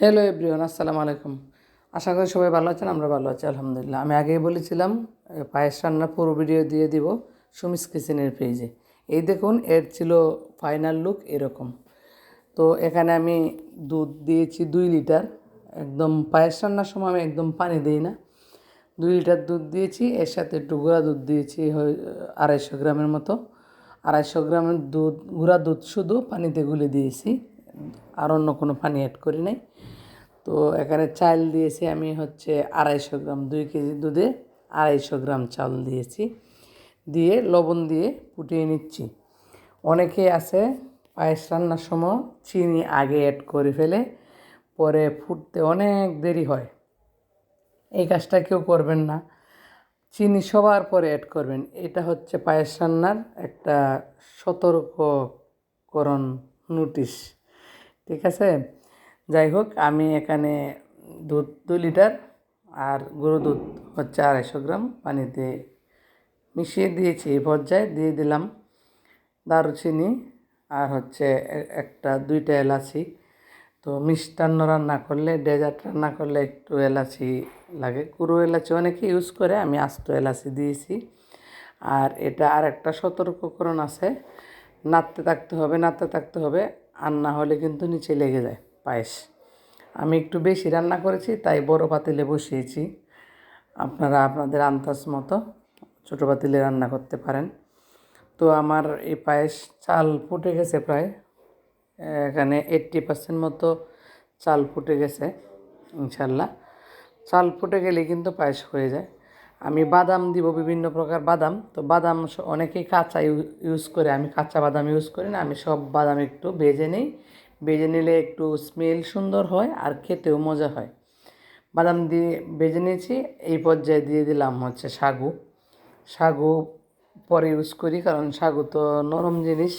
Hello everyone আসসালামু আলাইকুম। আশা করি সবাই ভালো আছেন, আমরা ভালো আছি, আলহামদুলিল্লাহ। আমি আগেই বলেছিলাম পায়েস রান্নার পুরো ভিডিও দিয়ে দিব সুমিস কিচেনের পেজে এই দেখুন, এর ছিল ফাইনাল লুক এরকম। তো এখানে আমি দুধ দিয়েছি দুই লিটার একদম পায়েস রান্নার সময় আমি একদম পানি দিই না। দুই লিটার দুধ দিয়েছি, এর সাথে একটু গুঁড়া দুধ দিয়েছি আড়াইশো গ্রামের মতো। আড়াইশো গ্রামের দুধ, গুঁড়া দুধ শুধু পানিতে গুলে দিয়েছি। আর অন্য কোনো পানি অ্যাড করি নাই। তো এখানে চাল দিয়েছি আমি হচ্ছে আড়াইশো গ্রাম, দুই কেজি দুধে আড়াইশো গ্রাম চাল দিয়েছি। দিয়ে লবণ দিয়ে ফুটিয়ে নিচ্ছি। অনেকে আছে পায়েস রান্নার সময় চিনি আগে অ্যাড করে ফেলে, পরে ফুটতে অনেক দেরি হয়। এই কাজটা কেউ করবেন না। চিনি সবার পরে অ্যাড করবেন। এটা হচ্ছে পায়েস রান্নার একটা সতর্ককরণ নোটিশ। ঠিক আছে? যাই হোক, আমি এখানে দুধ দু লিটার আর গরু দুধ হচ্ছে আড়াইশো গ্রাম পানিতে মিশিয়ে দিয়েছি। এই পর্যায়ে দিয়ে দিলাম দারুচিনি আর হচ্ছে একটা দুইটা এলাচি। তো মিষ্টান্ন রান্না করলে, ডেজার্ট রান্না করলে একটু এলাচি লাগে। গুঁড়ো এলাচি অনেকে ইউজ করে, আমি আস্ত এলাচি দিয়েছি। আর এটা আর একটা সতর্ককরণ আছে, নাড়তে থাকতে হবে, নাড়তে থাকতে হবে, আর না হলে কিন্তু নিচে লেগে যায়। পায়েস। আমি একটু বেশি রান্না করেছি, তাই বড় পাতিলে বসিয়েছি। আপনারা আপনাদের আন্দাজ মতো ছোটো পাতিলে রান্না করতে পারেন। তো আমার এই পায়েস চাল ফুটে গেছে প্রায়, এখানে এইট্টি পার্সেন্ট মতো চাল ফুটে গেছে, ইনশাল্লাহ। চাল ফুটে গেলে কিন্তু পায়েস হয়ে যায়। আমি বাদাম দিব বিভিন্ন প্রকার বাদাম, তো বাদাম অনেকেই কাঁচা ইউ- ইউজ করে। আমি কাঁচা বাদাম ইউজ করি না, আমি সব বাদাম একটু ভেজে নিই। ভেজে নিলে একটু স্মেল সুন্দর হয় আর খেতেও মজা হয়। বাদাম দিয়ে ভেজে নিয়েছি, এই পর্যায়ে দিয়ে দিলাম হচ্ছে সাগু। সাগু পরে ইউজ করি, কারণ সাগু তো নরম জিনিস,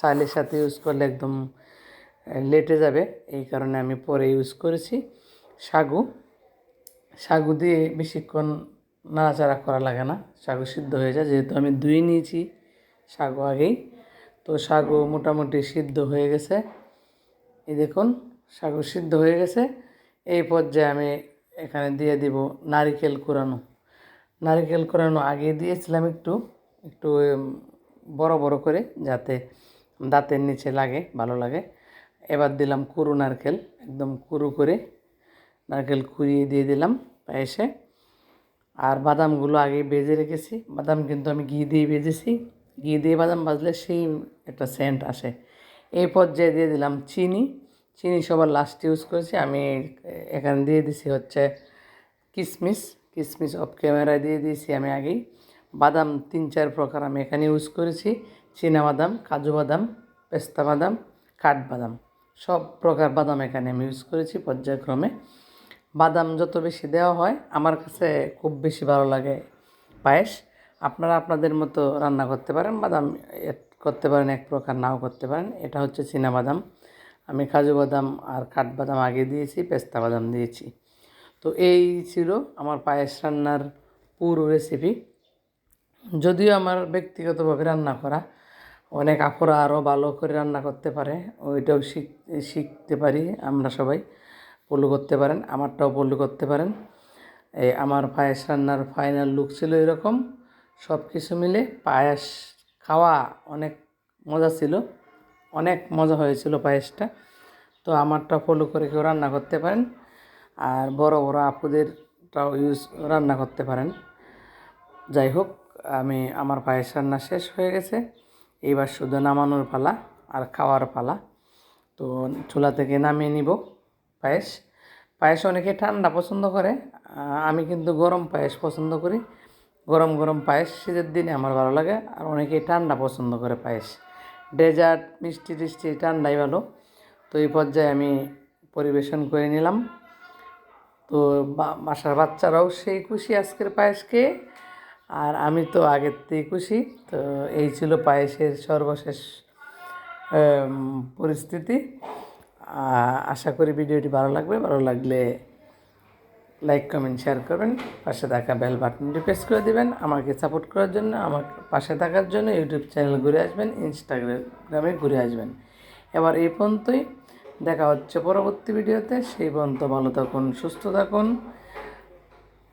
চালের সাথে ইউজ করলে একদম লেটে যাবে, এই কারণে আমি পরে ইউজ করেছি সাগু। সাগু দিয়ে বেশিক্ষণ নাড়াচাড়া করা লাগে না, সাগু সিদ্ধ হয়ে যায়, যেহেতু আমি ধুয়ে নিয়েছি সাগু আগেই। তো সাগু মোটামুটি সিদ্ধ হয়ে গেছে। এই দেখুন সাগু সিদ্ধ হয়ে গেছে। এই পর্যায়ে আমি এখানে দিয়ে দিব নারিকেল কোরানো। নারিকেল কোরানো আগে দিয়েছিলাম একটু একটু বড় বড় করে যাতে দাঁতের নিচে লাগে, ভালো লাগে। এবার দিলাম কুরু নারকেল, একদম কুরু করে নারকেল কুড়িয়ে দিয়ে দিলাম পায়েসে আর বাদামগুলো আগে বেজে রেখেছি। বাদাম কিন্তু আমি ঘি দিয়ে বেজেছি ঘি দিয়ে বাদাম বাজলে সেই একটা সেন্ট আসে। এই পর্যায়ে দিয়ে দিলাম চিনি চিনি সবার লাস্ট ইউজ করেছি। আমি এখানে দিয়ে দিছি হচ্ছে কিশমিশ কিশমিশ অফ ক্যামেরায় দিয়ে দিয়েছি আমি আগেই। বাদাম তিন, চার প্রকার আমি এখানে ইউজ করেছি। চীনা বাদাম, কাজু বাদাম, পেস্তা বাদাম কাঠবাদাম সব প্রকার বাদাম এখানে আমি ইউজ করেছি পর্যায়ক্রমে। বাদাম যত বেশি দেওয়া হয়, আমার কাছে খুব বেশি ভালো লাগে পায়েস। আপনারা আপনাদের মতো রান্না করতে পারেন। বাদাম করতে পারেন, এক প্রকার নাও করতে পারেন। এটা হচ্ছে চীনা বাদাম আমি কাজু বাদাম আর কাঠবাদাম আগে দিয়েছি, পেস্তা বাদাম দিয়েছি। তো এই ছিল আমার পায়েস রান্নার পুরো রেসিপি যদিও আমার ব্যক্তিগতভাবে রান্না করা, অনেক আপুরা আরও ভালো করে রান্না করতে পারে, ওইটাও শিখ, শিখতে পারি আমরা সবাই, পল্লু করতে পারেন, আমারটাও পল্লু করতে পারেন। এই আমার পায়েস রান্নার ফাইনাল লুক ছিল এরকম। সব কিছু মিলে পায়েস খাওয়া অনেক মজা ছিল, অনেক মজা হয়েছিল পায়েসটা। তো আমারটা ফলো করে কেউ রান্না করতে পারেন, আর বড় বড় আপুদেরটাও ইউজ রান্না করতে পারেন। যাই হোক, আমি আমার পায়েস রান্না শেষ হয়ে গেছে। এইবার শুধু নামানোর পালা আর খাওয়ার পালা। তো চুলা থেকে নামিয়ে নিব পায়েস। পায়েস অনেকে ঠান্ডা পছন্দ করে আমি কিন্তু গরম পায়েস পছন্দ করি। গরম গরম পায়েস শীতের দিনে আমার ভালো লাগে, আর অনেকে ঠান্ডা পছন্দ করে পায়েস। ডেজার্ট, মিষ্টি টিষ্টি ঠান্ডাই ভালো। তো এই পর্যায়ে আমি পরিবেশন করে নিলাম। তো বাসার বাচ্চারাও সেই খুশি আজকের পায়েস খেয়ে, আর আমি তো আগের থেকে খুশি। তো এই ছিল পায়েসের সর্বশেষ পরিস্থিতি। আশা করি ভিডিওটি ভালো লাগবে। ভালো লাগলে লাইক কমেন্ট শেয়ার করবেন, পাশে থাকা বেল বাটনটি প্রেস করে দিবেন, আমাকে সাপোর্ট করার জন্য, আমার পাশে থাকার জন্য ইউটিউব চ্যানেল ঘুরে আসবেন ইনস্টাগ্রামে ঘুরে আসবেন। এবার এই পর্যন্তই, দেখা হচ্ছে পরবর্তী ভিডিওতে, সেই পর্যন্ত ভালো থাকুন, সুস্থ থাকুন,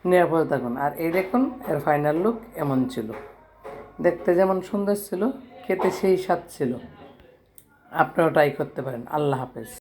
নিরাপদে থাকুন। আর এই দেখুন, এর ফাইনাল লুক এমন ছিল। দেখতে যেমন সুন্দর ছিল, খেতে সেই স্বাদ ছিল। আপনারাও ট্রাই করতে পারেন। আল্লাহ হাফেজ।